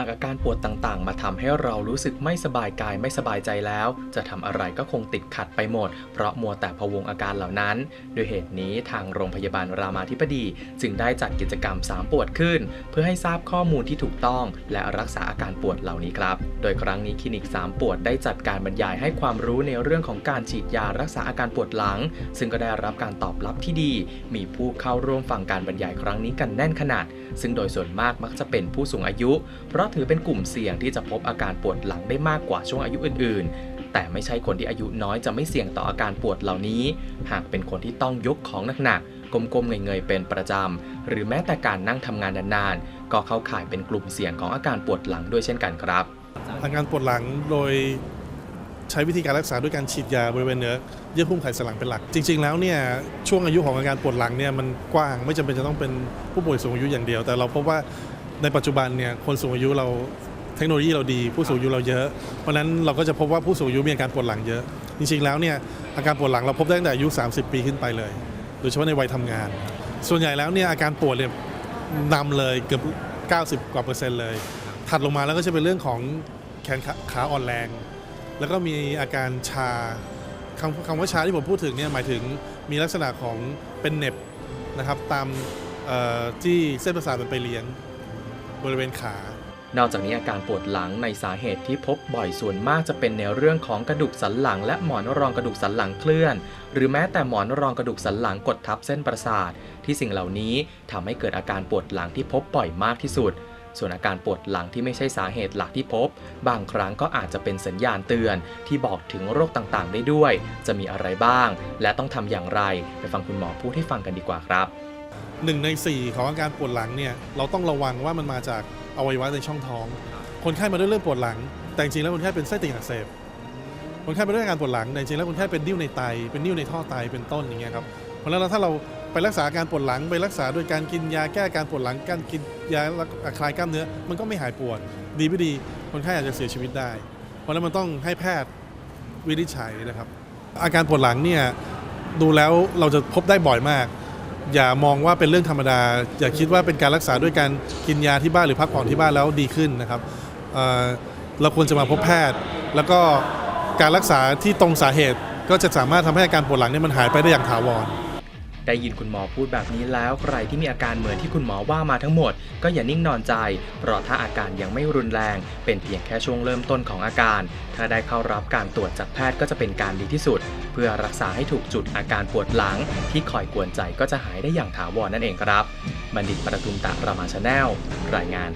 ากอาการปวดต่างๆ มาทำให้เรารู้สึกไม่สบายกายไม่สบายใจแล้ว จะทำอะไรก็คงติดขัดไปหมด เพราะมัวแต่พะวงอาการเหล่านั้นด้วยเหตุนี้ทางโรงพยาบาลรามาธิบดี จึงได้จัดกิจกรรม3ปวดขึ้น เพื่อให้ทราบข้อมูลที่ถูกต้อง และรักษาอาการปวดเหล่านี้ครับ โดยครั้งนี้คลินิก 3 ปวดได้จัดการบรรยายให้ความรู้ในเรื่องของการฉีดยารักษาอาการปวดหลัง ซึ่งก็ได้รับการตอบรับที่ดี มีผู้เข้าร่วมฟังการบรรยายครั้งนี้กันแน่นขนาด ซึ่งโดยส่วนมากมักจะเป็นผู้สูงอายุ เพราะถือเป็นกลุ่มเสี่ยงที่จะพบอาการปวดหลังได้มากกว่าช่วงอายุอื่น ๆ แต่ไม่ใช่คนที่อายุน้อยจะไม่เสี่ยงต่ออาการปวดเหล่านี้ หากเป็นคนที่ต้องยกของหนักๆก้มๆเงยๆเป็นประจำ หรือแม้แต่การนั่งทำงานนานๆ ก็เข้าข่ายเป็นกลุ่มเสี่ยงของอาการปวดหลังด้วยเช่นกันครับ อาการปวดหลังโดยใช้วิธีการรักษาด้วยการฉีดยาบริเวณเนื้อเยื่อหุ้มไขสันหลังเป็นหลัก จริง ๆ แล้วเนี่ยช่วงอายุของอาการปวดหลังเนี่ยมันกว้างไม่จำเป็นจะต้องเป็นผู้ป่วยสูงอายุอย่างเดียว แต่เราพบว่า ในปัจจุบันเนี่ยคนสูงอายุเราเทคโนโลยีเราดี ผู้สูงอายุเราเยอะ เพราะฉะนั้นเราก็จะพบว่าผู้สูงอายุมีอาการปวดหลังเยอะ จริงๆแล้วเนี่ยอาการปวดหลังเราพบได้ตั้งแต่อายุ 30 ปีขึ้นไปเลย โดยเฉพาะในวัยทำงาน ส่วนใหญ่แล้วเนี่ยอาการปวดเนี่ยนำเลยเกือบ 90 กว่าเปอร์เซ็นต์เลย ถัดลงมาแล้วก็จะเป็นเรื่องของแขนขาขาอ่อนแรง แล้วก็มีอาการชาคำคำว่าชาที่ผมพูดถึงเนี่ยหมายถึงมีลักษณะของเป็นเน็บนะครับตามที่เส้นประสาทมันไปเลี้ยง บริเวณขานอกจากนี้อาการปวดหลังในสาเหตุที่พบบ่อยส่วนมากจะเป็นในเรื่องของกระดูกสันหลัง และหมอนรองกระดูกสันหลังเคลื่อน หรือแม้แต่หมอนรองกระดูกสันหลังกดทับเส้นประสาท ที่สิ่งเหล่านี้ทำให้เกิดอาการปวดหลังที่พบบ่อยมากที่สุด ส่วนอาการปวดหลังที่ไม่ใช่สาเหตุหลักที่พบ บางครั้งก็อาจจะเป็นสัญญาณเตือน ที่บอกถึงโรคต่างๆ ได้ด้วย จะมีอะไรบ้าง และต้องทำอย่างไร ไปฟังคุณหมอพูดให้ฟังกันดีกว่าครับ หนึ่งใน 4 ของอาการปวดหลังเนี่ยเราต้องระวังว่ามันมาจากอวัยวะในช่องท้อง คนไข้มาด้วยเรื่องปวดหลัง แต่จริงแล้วคนไข้เป็นไส้ติ่งอักเสบคนไข้มาด้วยอาการปวดหลังแต่จริงแล้วคนไข้เป็นนิ่วในไต เป็นนิ่วในท่อไตเป็นต้นอย่างเงี้ยครับเพราะฉะนั้นถ้าเราไปรักษาอาการปวดหลังไปรักษาโดยการกินยาแก้อาการปวดหลังการกินยาคลายกล้ามเนื้อมันก็ไม่หายปวดดีไม่ดีคนไข้อาจจะเสียชีวิตได้ เพราะฉะนั้นมันต้องให้แพทย์วินิจฉัยนะครับ อาการปวดหลังเนี่ยดูแล้วเราจะพบได้บ่อยมาก อย่ามองว่าเป็นเรื่องธรรมดา อย่าคิดว่าเป็นการรักษาด้วยการกินยาที่บ้านหรือพักผ่อนที่บ้านแล้วดีขึ้นนะครับเเราควรจะมาพบแพทย์ แล้วก็การรักษาที่ตรงสาเหตุก็จะสามารถทำให้อาการปวดหลังเนี่ยมันหายไปได้อย่างถาวร ได้ยินคุณหมอพูดแบบนี้แล้วใครที่มีอาการเหมือนที่คุณหมอว่ามาทั้งหมด ก็อย่านิ่งนอนใจ เพราะถ้าอาการยังไม่รุนแรง เป็นเพียงแค่ช่วงเริ่มต้นของอาการ ถ้าได้เข้ารับการตรวจจากแพทย์ก็จะเป็นการดีที่สุด เพื่อรักษาให้ถูกจุดอาการปวดหลัง ที่คอยกวนใจก็จะหายได้อย่างถาวรนั่นเองครับ บัณฑิตประทุมตะรามาชาแนลรายงาน